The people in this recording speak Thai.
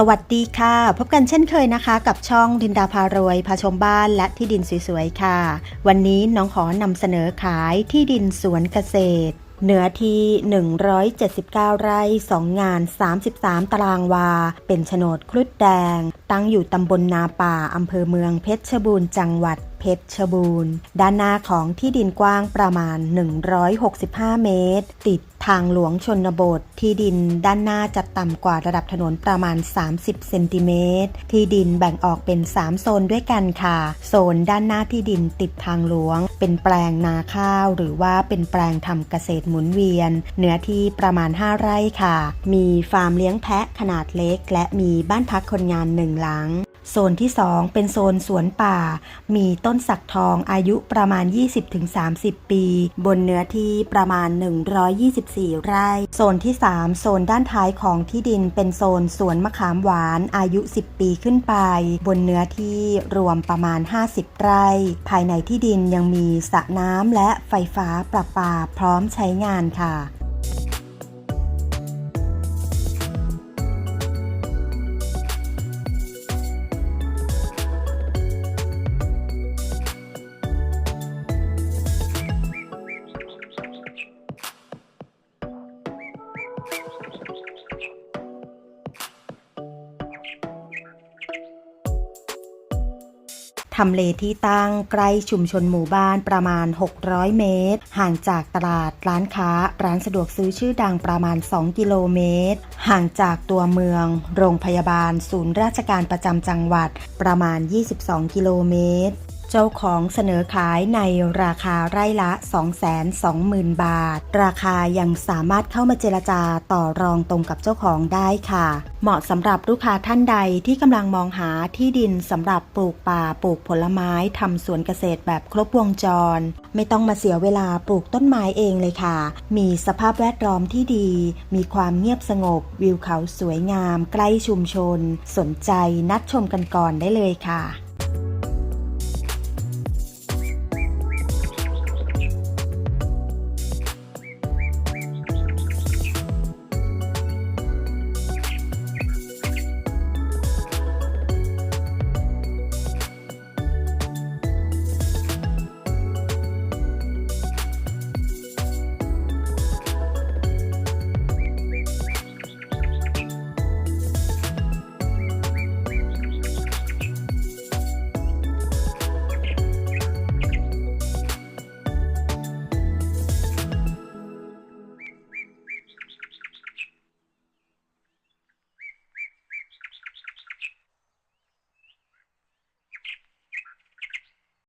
สวัสดีค่ะ พบกันเช่นเคยนะคะ กับช่องดินดาพารวยพาชมบ้านและที่ดินสวยๆค่ะ วันนี้น้องขอนำเสนอขายที่ดินสวนเกษตรเนื้อที่ 179 ไร่ 2 งาน 33 ตารางวา เป็นโฉนดครุฑแดง ตั้งอยู่ตำบลนาป่า อำเภอเมืองเพชรบูรณ์จังหวัด เพชรบูรณ์ ด้านหน้าของที่ดินกว้างประมาณ 165 เมตร ติดทางหลวงชนบท ที่ดินด้านหน้าจะต่ำกว่าระดับถนนประมาณ 30 เซนติเมตร ที่ดินแบ่งออกเป็น 3 โซนด้วยกันค่ะ โซนด้านหน้าที่ดินติดทางหลวง เป็นแปลงนาข้าว หรือว่าเป็นแปลงทำเกษตรหมุนเวียน เนื้อที่ประมาณ 5 ไร่ค่ะ มีฟาร์มเลี้ยงแพะขนาดเล็ก และมีบ้านพักคนงานหนึ่งหลัง โซนที่ 2 เป็นโซนสวนป่า มีต้นสักทองอายุประมาณ 20-30 ปี บนเนื้อที่ประมาณ 124 ไร่ โซนที่ 3 โซนด้านท้ายของที่ดินเป็นโซนสวนมะขามหวานอายุ 10 ปีขึ้นไป บนเนื้อที่รวมประมาณ 50 ไร่ ภายในที่ดินยังมีสระน้ำและไฟฟ้าประปาพร้อมใช้งานค่ะ ทำเลที่ตั้งใกล้ชุมชนหมู่บ้านประมาณ 600 เมตร ห่างจากตลาดร้านค้า ร้านสะดวกซื้อชื่อดังประมาณ 2 กิโลเมตร ห่างจากตัวเมือง โรงพยาบาล ศูนย์ราชการประจำจังหวัดประมาณ 22 กิโลเมตร เจ้าของเสนอขายในราคาไร่ละ 220,000 บาท ราคายังสามารถเข้ามาเจรจาต่อรองตรงกับเจ้าของได้ค่ะ เหมาะสำหรับลูกค้าท่านใดที่กำลังมองหาที่ดินสำหรับปลูกป่าปลูกผลไม้ทำสวนเกษตรแบบครบวงจร ไม่ต้องมาเสียเวลาปลูกต้นไม้เองเลยค่ะ มีสภาพแวดล้อมที่ดี มีความเงียบสงบ วิวเขาสวยงาม ใกล้ชุมชน สนใจนัดชมกันก่อนได้เลยค่ะ